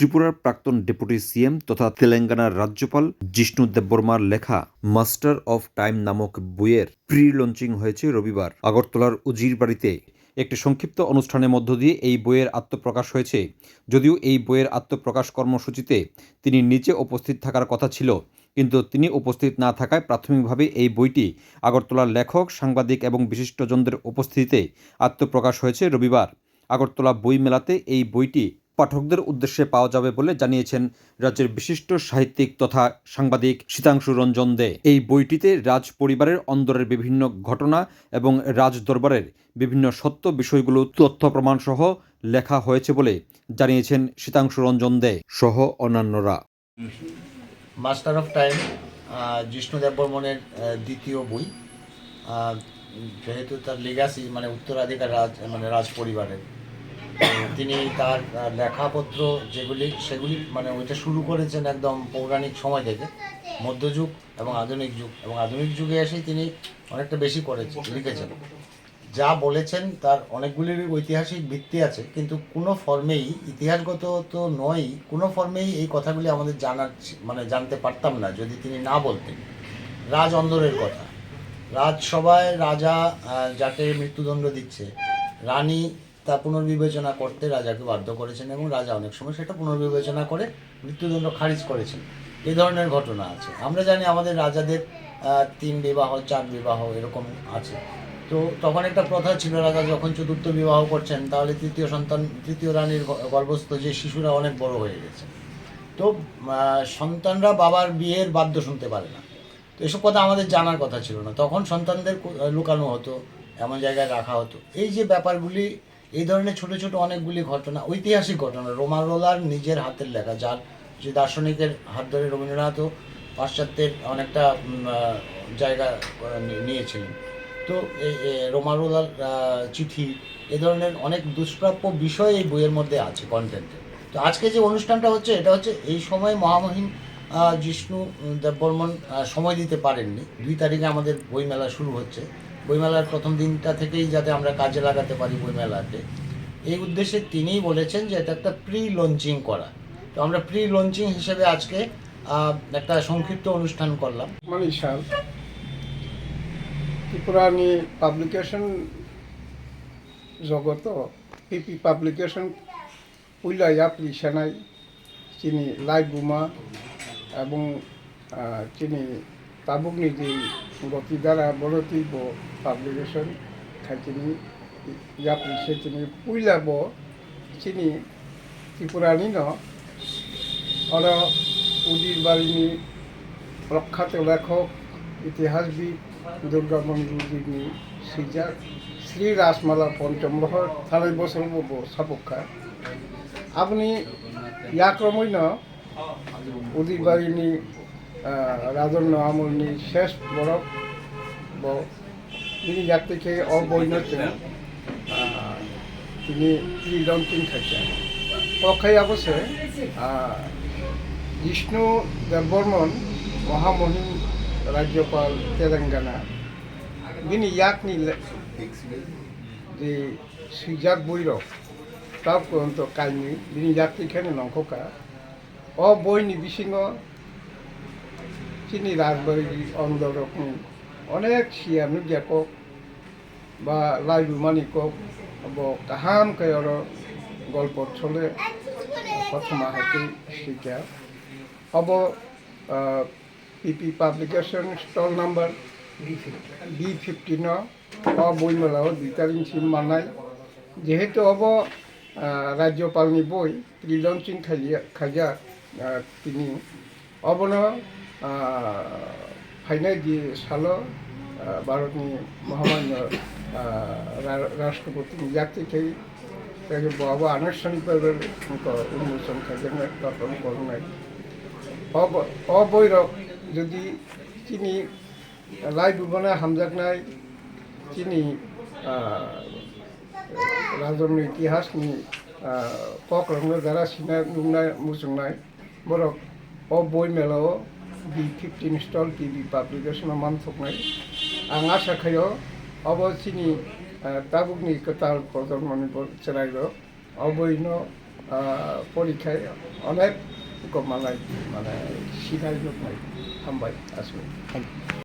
ত্রিপুরার প্রাক্তন deputy CM তথা তেলেঙ্গানার রাজ্যপাল জিষ্ণু দেববর্মার লেখা মাস্টার অফ টাইম নামক বইয়ের প্রি লঞ্চিং হয়েছে রবিবার। আগরতলার উজির বাড়িতে একটি সংক্ষিপ্ত অনুষ্ঠানের মধ্য দিয়ে এই বইয়ের আত্মপ্রকাশ হয়েছে। যদিও এই বইয়ের আত্মপ্রকাশ কর্মসূচিতে তিনি নিজে উপস্থিত থাকার কথা ছিল, কিন্তু তিনি উপস্থিত না থাকায় প্রাথমিকভাবে এই বইটি আগরতলার লেখক, সাংবাদিক এবং বিশিষ্টজনদের উপস্থিতিতে আত্মপ্রকাশ হয়েছে রবিবার। আগরতলা বই মেলাতে এই বইটি পাঠকদের উদ্দেশ্যে পাওয়া যাবে বলে জানিয়েছেন রাজ্যের বিশিষ্ট সাহিত্যিক তথা সাংবাদিক শীতাংশু রঞ্জন দে। এই বইটিতে রাজ পরিবারের অন্দরের বিভিন্ন ঘটনা এবং রাজ দরবারের বিভিন্ন সত্য বিষয়গুলো তথ্য প্রমাণ সহ লেখা হয়েছে বলে জানিয়েছেন শীতাংশু রঞ্জন দে সহ অন্যান্যরা। মাস্টার অফ টাইম জিষ্ণু দেববর্মনের দ্বিতীয় বই। যেহেতু তার লিগাসি মানে উত্তরাধিকার রাজ মানে রাজ পরিবারের। তিনি তার লেখাপত্র যেগুলি, সেগুলি মানে ওইটা শুরু করেছেন একদম পৌরাণিক সময় থেকে, মধ্যযুগ এবং আধুনিক যুগ। এবং আধুনিক যুগে এসেই তিনি অনেকটা বেশি করেছেন, লিখেছেন। যা বলেছেন তার অনেকগুলির ঐতিহাসিক ভিত্তি আছে, কিন্তু কোনো ফর্মেই, ইতিহাসগত তো নয় কোনো ফর্মেই এই কথাগুলি আমাদের জানার মানে জানতে পারতাম না, যদি তিনি না বলতেন। রাজ অন্দরের কথা। রাজসভায় রাজা যাকে মৃত্যুদণ্ড দিচ্ছে, রানী তা পুনর্বিবেচনা করতে রাজাকে বাধ্য করেছেন এবং রাজা অনেক সময় সেটা পুনর্বিবেচনা করে মৃত্যুদণ্ড খারিজ করেছেন। এই ধরনের ঘটনা আছে। আমরা জানি আমাদের রাজাদের তিন বিবাহ, চার বিবাহ এরকম আছে। তো তখন একটা প্রথা ছিল, রাজা যখন চতুর্থ বিবাহ করছেন, তাহলে তৃতীয় সন্তান, তৃতীয় রানীর গর্ভস্থ যে শিশুরা অনেক বড় হয়ে গেছে। তো সন্তানরা বাবার বিয়ের বাদ্য শুনতে পারে না। তো এসব কথা আমাদের জানার কথা ছিল না। তখন সন্তানদের লুকানো হতো, এমন জায়গায় রাখা হতো। এই যে ব্যাপারগুলি এই ধরনের ছোট ছোট অনেকগুলি ঘটনা, ঐতিহাসিক ঘটনা রোমারোলার নিজের হাতের লেখা, যার যে দার্শনিকের হাত ধরে রবীন্দ্রনাথও পাশ্চাত্যের অনেকটা জায়গা নিয়েছিলেন। তো রোমারোলার চিঠি, এ ধরনের অনেক দুষ্প্রাপ্য বিষয় এই বইয়ের মধ্যে আছে কন্টেন্টে তো আজকে যে অনুষ্ঠানটা হচ্ছে, এটা হচ্ছে এই সময় মহামহিম জিষ্ণু দেববর্মন সময় দিতে পারেননি। দুই তারিখে আমাদের বইমেলা শুরু হচ্ছে। বইমেলার প্রথম দিনটা থেকেই যাতে আমরা কাজে লাগাতে পারি বইমেলাতে এই উদ্দেশ্যে তিনিই বলেছেন যে এটা একটা প্রি লঞ্চিং করা তো আমরা প্রি লঞ্চিং হিসেবে আজকে একটা সংক্ষিপ্ত অনুষ্ঠান করলাম Manishal. ত্রিপুরানি পাবলিকেশন জগত পিপি পাবলিকেশন উইলাইয়া সেনাই চিনি লাইভ বুমা এবং চিনি তাবুকনি যে গতি দ্বারা বড়তি ব পাবলিকেশন খাইচিনি ইয়া প্লিসে চিনি উইলা ব, চিনি ত্রিপুরানি ন অর উদির বাড়িনি প্রখ্যাত লেখক, ইতিহাসবিদ দুর্গামণি রুদিনী সিজার শ্রী রাসমালা পঞ্চম রহর থানাই বছর বব সাপক্ষা। আপনি ইয়াক্রমই ন, উদির বাড়িনি রাজন্য আমলনি শেষ বরফ ব তিনি যার থেকে অবৈনতে তিনি লঞ্চিং থাকেন পক্ষাই অবশ্যে বিষ্ণু দেববর্মন মহামহিম রাজ্যপাল তেলেঙ্গানা। বিনি ইয়াকনি লে- যে সুজাক বৈরব তাও পর্যন্ত কাইনি বিনি যাত্রীখানে নঙ্ককা অ বইনি বিসিङ চিনি রাজবাড়ি অন্ধরকম অনেক শিয়ানু জ্ঞাকক বা লাইবু মানিক কাহাম কয়র গল্প চলে। প্রথম হাতে শিকা হব PP publication stall number B fifteen বইমেলাও দুই তারিখ সিম মানাই যেহেতু হব রাজ্যপাল বই ত্রিলঞ্চিন খাজা খাইয়া তিনি অবন ফাইনাই গিয়ে সালো ভারতীয় মহামান্য রাষ্ট্রপতি জাতিকে সেই বহু আনুষ্ঠানিকভাবে উন্মোচন থাকেন তখন করোনায় অবৈরব যদি তিনি লাই ডুবনা হামজাক নাই, তিনি রাজনের ইতিহাস নি কক রঙ যারা সিনা নুনায় মুসুংনায় বরক অবৈ মেলাও मेलाव B fifteen stall TV publication मानथकनाय आं आसा खायो अब सिनि ताबुकनि कताल प्रजन्मनि चेराइल अबैनो পরীক্ষায় অনেক গমানায় মানে সিনারি হামবাই আসবে থ্যাংক ইউ